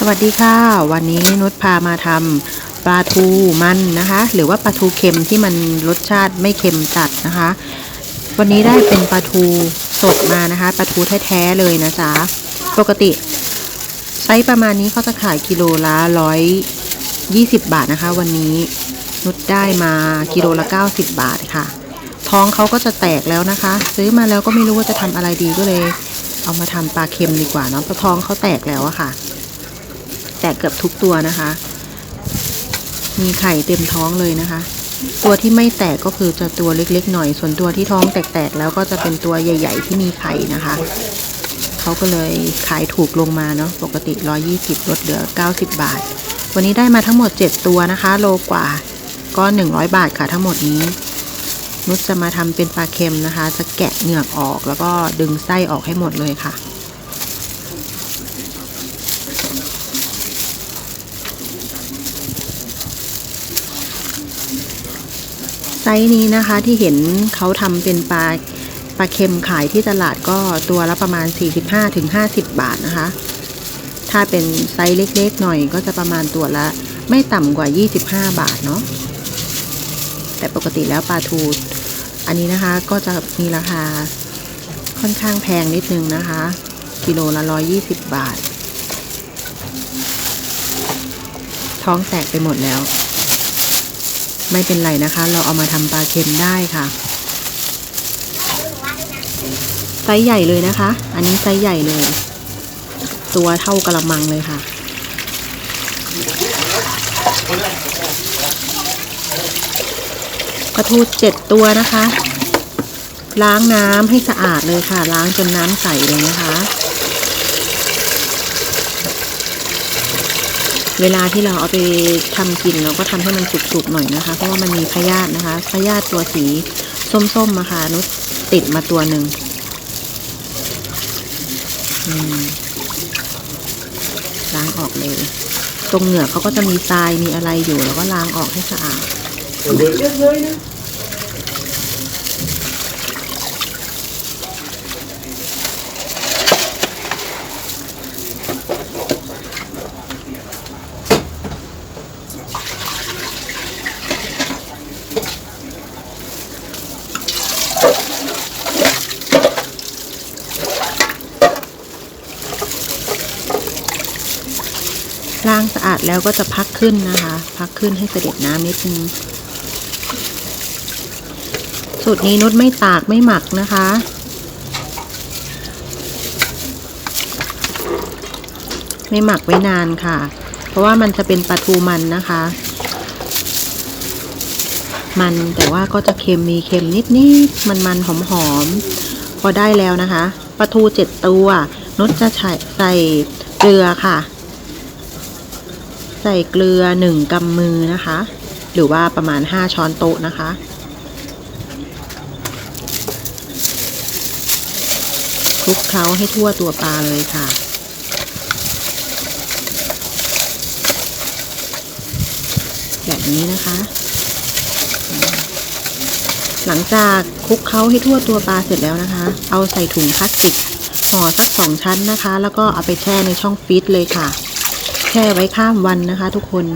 สวัสดีค่ะ วันนี้นุชพามาทำปลาทูมันนะคะ หรือว่าปลาทูเค็มที่มันรสชาติไม่เค็มจัดนะคะ วันนี้ได้เป็นปลาทูสดมานะคะปลาทูแท้ๆเลยนะจ๊ะปกติไซส์ประมาณนี้เขาจะขายกิโลละร้อยยี่สิบบาทนะคะ วันนี้นุชได้มากิโลละเก้าสิบบาทค่ะ ท้องเขาก็จะแตกแล้วนะคะ ซื้อมาแล้วก็ไม่รู้ว่าจะทำอะไรดีก็เลย เอามาทำปลาเค็มดีกว่าเนาะเพราะท้องเขาแตกแล้วอะค่ะ แตกเกือบทุกตัวนะคะ มีไข่เต็มท้องเลยนะคะ ตัวที่ไม่แตกก็คือจะตัวเล็กๆ หน่อย ส่วนตัวที่ท้องแตกๆแล้วก็จะเป็นตัวใหญ่ ๆ ที่มีไข่นะคะเขาก็เลยขายถูกลงมาเนาะปกติ 120ลดเหลือ 90 บาท วันนี้ได้มาทั้งหมด 7 ตัวนะคะ โลกว่าก็ 100 บาทค่ะทั้งหมดนี้นุชจะมาทำเป็นปลาเค็มนะคะ จะแกะเหงือกออกแล้วก็ดึงไส้ออกให้หมดเลยค่ะ ส์นี้นะคะที่เห็นเขาทำเป็นปลาปลาเค็มขายที่ตลาดก็ตัวละประมาณ 45-50 บาทนะคะ ถ้าเป็นไซส์เล็กๆหน่อยก็จะประมาณตัวละไม่ต่ำกว่า 25 บาทเนาะแต่ปกติแล้วปลาทู อันนี้นะคะก็จะมีราคาค่อนข้างแพงนิดนึงนะคะ กิโลละ 120 บาท ท้องแตกไปหมดแล้ว ไม่เป็นไรนะคะ เราเอามาทำปลาเค็มได้ค่ะไซส์ใหญ่เลยนะคะ อันนี้ไซส์ใหญ่เลย ตัวเท่ากระมังเลยค่ะกระทูเจ็ดตัวนะคะ ล้างน้ำให้สะอาดเลยค่ะ ล้างจนน้ำใสเลยนะคะ เวลาที่เราเอาไปทำกินเราก็ทำให้มันสุกๆหน่อยนะคะ เพราะว่ามันมีพยาธินะคะพยาธิตัวสีส้มๆนะคะนุชติดมาตัวหนึ่งล้างออกเลย ตรงเหงือกเขาก็จะมีทรายมีอะไรอยู่ แล้วก็ล้างออกให้สะอาดล้างสะ ดแล้วก็จะพักขึ้นนะคะ พักขึ้นให้เสด็จน้ำนิดนึงสูตรนี้นุชไม่ตากไม่หมักนะคะ ไม่หมักไว้นานค่ะ เพราะว่ามันจะเป็นปลาทูมันนะคะ มันแต่ว่าก็จะเค็มมีเค็มนิดนิดมันมันหอมหอมพอได้แล้วนะคะปลาทูเจ็ดตัวนุชจะใส่เกลือค่ะ ส่เกลือหนึ่งกำมือนะคะ หรือว่าประมาณห้าช้อนโต๊ะนะคะ คลุกเคล้าให้ทั่วตัวปลาเลยค่ะแบบนี้นะคะ หลังจากคลุกเคล้าให้ทั่วตัวปลาเสร็จแล้วนะคะ เอาใส่ถุงพลาสติกห่อสักสองชั้นนะคะ แล้วก็เอาไปแช่ในช่องฟรีซเลยค่ะ ช่ไว้ข้ามวันนะคะ ทุกคน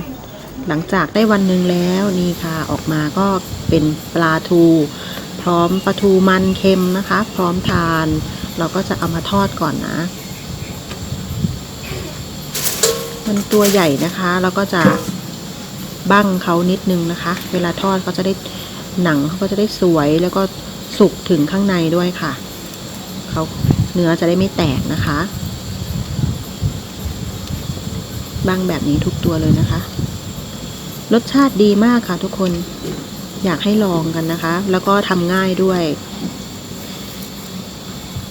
หลังจากได้วันหนึ่งแล้วนี่ค่ะ ออกมาก็เป็นปลาทู พร้อมปลาทูมันเค็มนะคะ พร้อมทาน เราก็จะเอามาทอดก่อนนะ มันตัวใหญ่นะคะแล้วก็จะบั้งเขานิดนึงนะคะ เวลาทอดเขาจะได้หนังเขาก็จะได้สวยแล้วก็สุกถึงข้างในด้วยค่ะเขาเนื้อจะได้ไม่แตกนะคะ บ้างแบบนี้ทุกตัวเลยนะคะ รสชาติดีมากค่ะทุกคนอยากให้ลองกันนะคะ แล้วก็ทำง่ายด้วย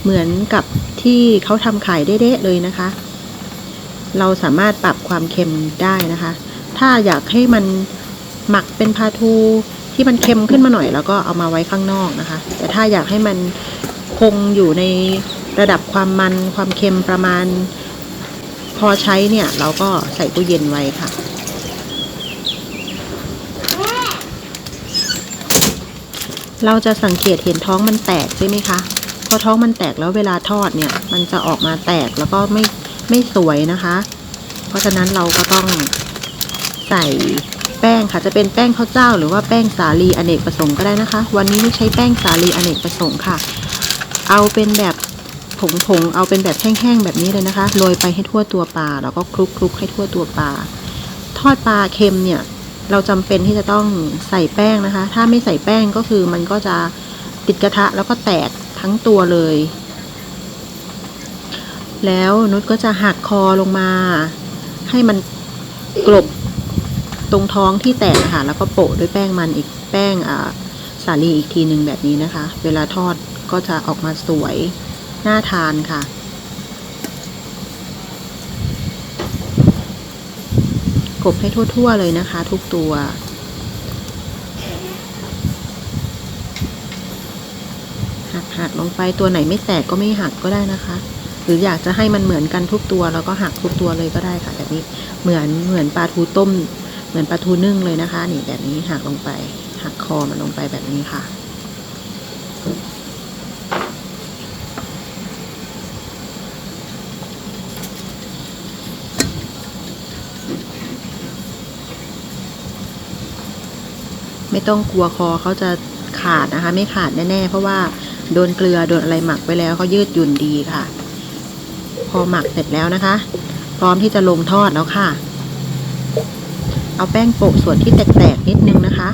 เหมือนกับที่เขาทำขายเด๊ะๆเลยนะคะ เราสามารถปรับความเค็มได้นะคะ ถ้าอยากให้มันหมักเป็นพาทูที่มันเค็มขึ้นมาหน่อย แล้วก็เอามาไว้ข้างนอกนะคะ แต่ถ้าอยากให้มันคงอยู่ในระดับความมันความเค็มประมาณ พอใช้เนี่ยเราก็ใส่ตู้เย็นไว้ค่ะ เราจะสังเกตเห็นท้องมันแตกใช่ไหมคะ พอท้องมันแตกแล้วเวลาทอดเนี่ย มันจะออกมาแตกแล้วก็ไม่ไม่สวยนะคะ เพราะฉะนั้นเราก็ต้องใส่แป้งค่ะจะเป็นแป้งข้าวเจ้า หรือว่าแป้งสาลีอเนกประสงค์ก็ได้นะคะ วันนี้ใช้แป้งสาลีอเนกประสงค์ค่ะ เอาเป็นแบบ ผงๆเอาเป็นแบบแห้งๆแบบนี้เลยนะคะโรยไปให้ทั่วตัวปลาแล้วก็คลุกๆให้ทั่วตัวปลาทอดปลาเค็มเนี่ย เราจำเป็นที่จะต้องใส่แป้งนะคะ ถ้าไม่ใส่แป้งก็คือมันก็จะติดกระทะแล้วก็แตกทั้งตัวเลย แล้วนุชก็จะหักคอลงมา ให้มันกลบตรงท้องที่แตกะค่ะแล้วก็โปะด้วยแป้งมันอีกแป้งอ่าสาลีอีกทีหนึ่งแบบนี้นะคะ เวลาทอดก็จะออกมาสวย น่าทานค่ะ กบให้ทั่วๆเลยนะคะ ทุกตัวหักหักลงไปตัวไหนไม่แตกก็ไม่หักก็ได้นะคะ หรืออยากจะให้มันเหมือนกันทุกตัวแล้วก็หักทุกตัวเลยก็ได้ค่ะแบบนี้เหมือนเหมือนปลาทูต้ม เหมือนปลาทูนึ่งเลยนะคะ นี่แบบนี้หักลงไป หักคอมันลงไปแบบนี้ค่ะ ไม่ต้องกลัวคอเขาจะขาดนะคะ ไม่ขาดแน่ๆ เพราะว่าโดนเกลือโดนอะไรหมักไว้แล้วเขายืดหยุ่นดีค่ะ พอหมักเสร็จแล้วนะคะ พร้อมที่จะลงทอดแล้วค่ะ เอาแป้งโปะส่วนที่แตกๆนิดนึงนะคะ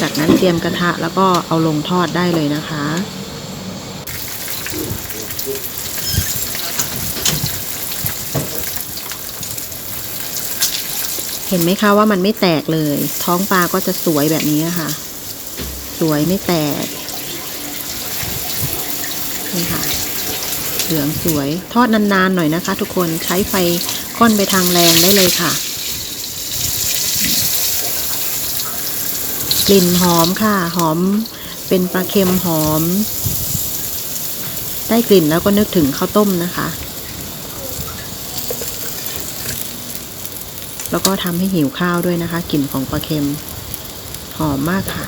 จากนั้นเตรียมกระทะแล้วก็เอาลงทอดได้เลยนะคะ เห็นไหมคะว่ามันไม่แตกเลย ท้องปลาก็จะสวยแบบนี้ค่ะ สวยไม่แตก นี่ค่ะ เหลืองสวย ทอดนานๆหน่อยนะคะ ทุกคน ใช้ไฟค่อนไปทางแรงได้เลยค่ะ กลิ่นหอมค่ะ หอม เป็นปลาเค็มหอม ได้กลิ่นแล้วก็นึกถึงข้าวต้มนะคะ แล้วก็ทำให้หิวข้าวด้วยนะคะกลิ่นของปลาเค็มหอมมากค่ะ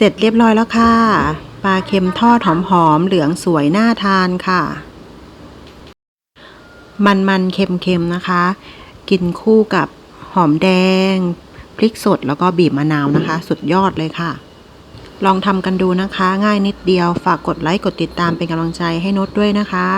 เสร็จเรียบร้อยแล้วค่ะ ปลาเค็มทอดหอมๆเหลืองสวยน่าทานค่ะ มันๆเค็มๆนะคะ กินคู่กับหอมแดง พริกสดแล้วก็บีบมะนาวนะคะ สุดยอดเลยค่ะ ลองทำกันดูนะคะ ง่ายนิดเดียวฝากกดไลค์กดติดตามเป็นกำลังใจให้นุชด้วยนะคะ